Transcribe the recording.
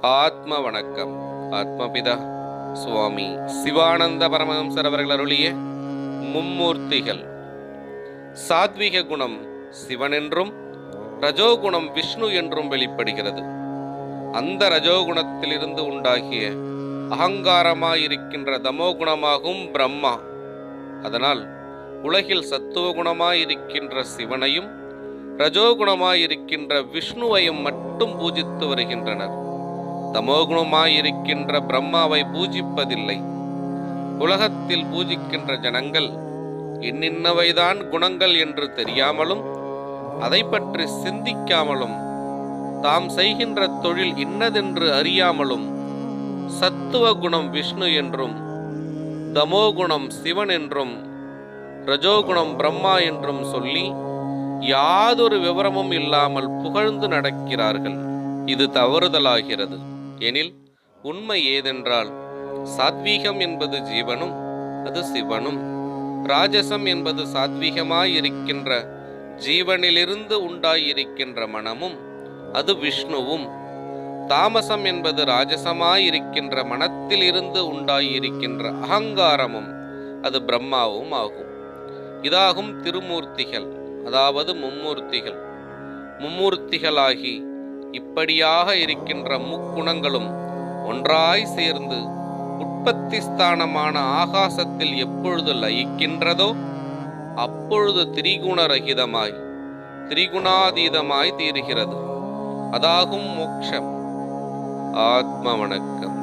ஆத்ம வணக்கம். ஆத்மபிதா சுவாமி சிவானந்த பரமஹம்சர் அவர்கள் அருளிய மும்மூர்த்திகள். சாத்விக குணம் சிவன் என்றும் ரஜோகுணம் விஷ்ணு என்றும் வெளிப்படுகிறது. அந்த ரஜோகுணத்திலிருந்து உண்டாகிய அகங்காரமாயிருக்கின்ற தமோகுணமாகும் பிரம்மா. அதனால் உலகில் சத்துவகுணமாயிருக்கின்ற சிவனையும் ரஜோகுணமாயிருக்கின்ற விஷ்ணுவையும் மட்டும் பூஜித்து வருகின்றனர். தமோகுணமாயிருக்கின்ற பிரம்மாவை பூஜிப்பதில்லை. உலகத்தில் பூஜிக்கின்ற ஜனங்கள் இன்னின்னவைதான் குணங்கள் என்று தெரியாமலும் அதை பற்றி சிந்திக்காமலும் தாம் செய்கின்ற தொழில் இன்னதென்று அறியாமலும் சத்துவ குணம் விஷ்ணு என்றும் தமோகுணம் சிவன் என்றும் ரஜோகுணம் பிரம்மா என்றும் சொல்லி யாதொரு விவரமும் இல்லாமல் புகழ்ந்து நடக்கிறார்கள். இது தவறுதலாகிறது. எனில் உண்மை ஏதென்றால் சாத்வீகம் என்பது ஜீவனும் அது சிவனும். ராஜசம் என்பது சாத்வீகமாயிருக்கின்ற ஜீவனிலிருந்து உண்டாயிருக்கின்ற மனமும் அது விஷ்ணுவும். தாமசம் என்பது ராஜசமாயிருக்கின்ற மனத்திலிருந்து உண்டாயிருக்கின்ற அகங்காரமும் அது பிரம்மாவும் ஆகும். இதாகும் திருமூர்த்திகள் அதாவது மும்மூர்த்திகள். மும்மூர்த்திகளாகி இப்படியாக இருக்கின்ற முக்குணங்களும் ஒன்றாய் சேர்ந்து உற்பத்தி ஸ்தானமான ஆகாசத்தில் எப்பொழுது லயிக்கின்றதோ அப்பொழுது திரிகுணரகிதமாய் திரிகுணாதீதமாய் தீருகிறது. அதாகும் மோக்ஷம். ஆத்ம வணக்கம்.